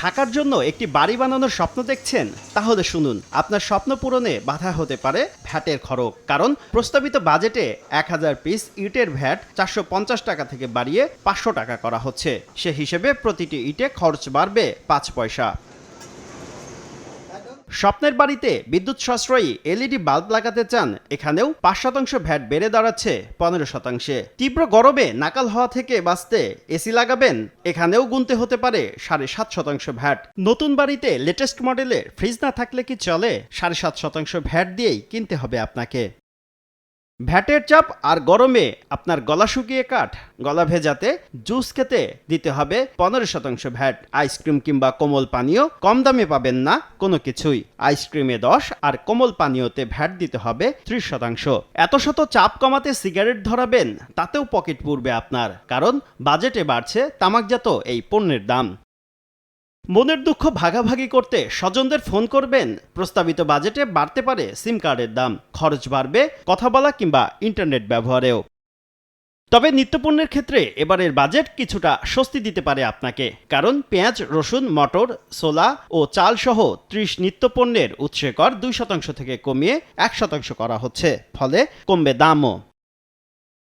থাকার জন্য একটি বাড়ি বানানোর স্বপ্ন দেখছেন? তাহলে শুনুন, আপনার স্বপ্ন পূরণে বাধা হতে পারে ভ্যাটের খরচ কারণ প্রস্তাবিত বাজেটে এক হাজার পিস ইটের ভ্যাট চারশো পঞ্চাশ টাকা থেকে বাড়িয়ে পাঁচশো টাকা করা হচ্ছে। সে হিসেবে প্রতিটি ইটে খরচ বাড়বে পাঁচ পয়সা। স্বপ্নের বাড়িতে বিদ্যুৎ সাশ্রয়ী এলইডি বাল্ব লাগাতে চান, এখানেও পাঁচ শতাংশ ভ্যাট বেড়ে দাঁড়াচ্ছে পনেরো শতাংশে। তীব্র গরমে নাকাল হওয়া থেকে বাঁচতে এসি লাগাবেন, এখানেও গুনতে হতে পারে সাড়ে সাত শতাংশ ভ্যাট। নতুন বাড়িতে লেটেস্ট মডেলের ফ্রিজ না থাকলে কি চলে? সাড়ে সাত শতাংশ ভ্যাট দিয়েই কিনতে হবে আপনাকে। ভ্যাটের চাপ আর গরমে আপনার গলা শুকিয়ে কাঠ, গলা ভেজাতে জুস খেতে দিতে হবে পনেরো শতাংশ ভ্যাট। আইসক্রিম কিংবা কোমল পানীয় কম দামে পাবেন না কোনো কিছুই। আইসক্রিমে দশ আর কোমল পানীয়তে ভ্যাট দিতে হবে ত্রিশ শতাংশ। এত শত চাপ কমাতে সিগারেট ধরাবেন, তাতেও পকেট পুরবে আপনার, কারণ বাজেটে বাড়ছে তামাকজাত এই পণ্যের দাম। মনের দুঃখ ভাগাভাগি করতে স্বজনদের ফোন করবেন। প্রস্তাবিত বাজেটে বাড়তে পারে সিম কার্ডের দাম, খরচ বাড়বে, কথা বলা কিংবা ইন্টারনেট ব্যবহারেও। তবে নিত্যপণ্যের ক্ষেত্রে এবারের বাজেট কিছুটা স্বস্তি দিতে পারে আপনাকে, কারণ পেঁয়াজ, রসুন, মটর সোলা ও চাল সহ ত্রিশ নিত্যপণ্যের উৎসে কর দুই শতাংশ থেকে কমিয়ে এক শতাংশ করা হচ্ছে, ফলে কমবে দামও।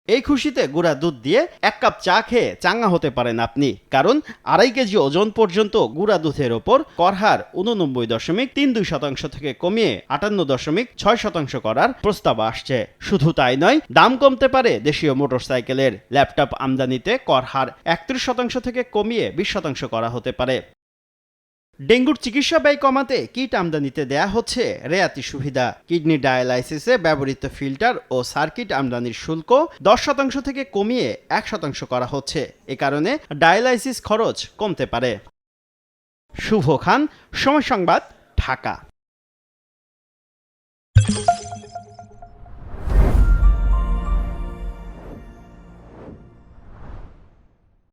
এই খুশিতে গুঁড়া দুধ দিয়ে এক কাপ চা খেয়ে চাঙ্গা হতে পারেন আপনি। কারণ আড়াই কেজি ওজন পর্যন্ত গুঁড়া দুধের ওপর করহার উননব্বই দশমিক তিন দুই শতাংশ থেকে কমিয়ে আটান্ন দশমিক ছয় শতাংশ করার প্রস্তাব আসছে। শুধু তাই নয়, দাম কমতে পারে দেশীয় মোটরসাইকেলের ল্যাপটপ আমদানিতে করহার একত্রিশ শতাংশ থেকে কমিয়ে বিশ শতাংশ করা হতে পারে। ডেঙ্গুর চিকিৎসা ব্যয় কমাতে কিট আমদানিতে দেয়া হচ্ছে রেয়াতি সুবিধা। কিডনি ডায়ালাইসিসে ব্যবহৃত ফিল্টার ও সার্কিট আমদানির শুল্ক দশ শতাংশ থেকে কমিয়ে এক শতাংশ করা হচ্ছে। এ কারণে ডায়ালাইসিস খরচ কমতে পারে। শুভ খান, সময় সংবাদ, ঢাকা।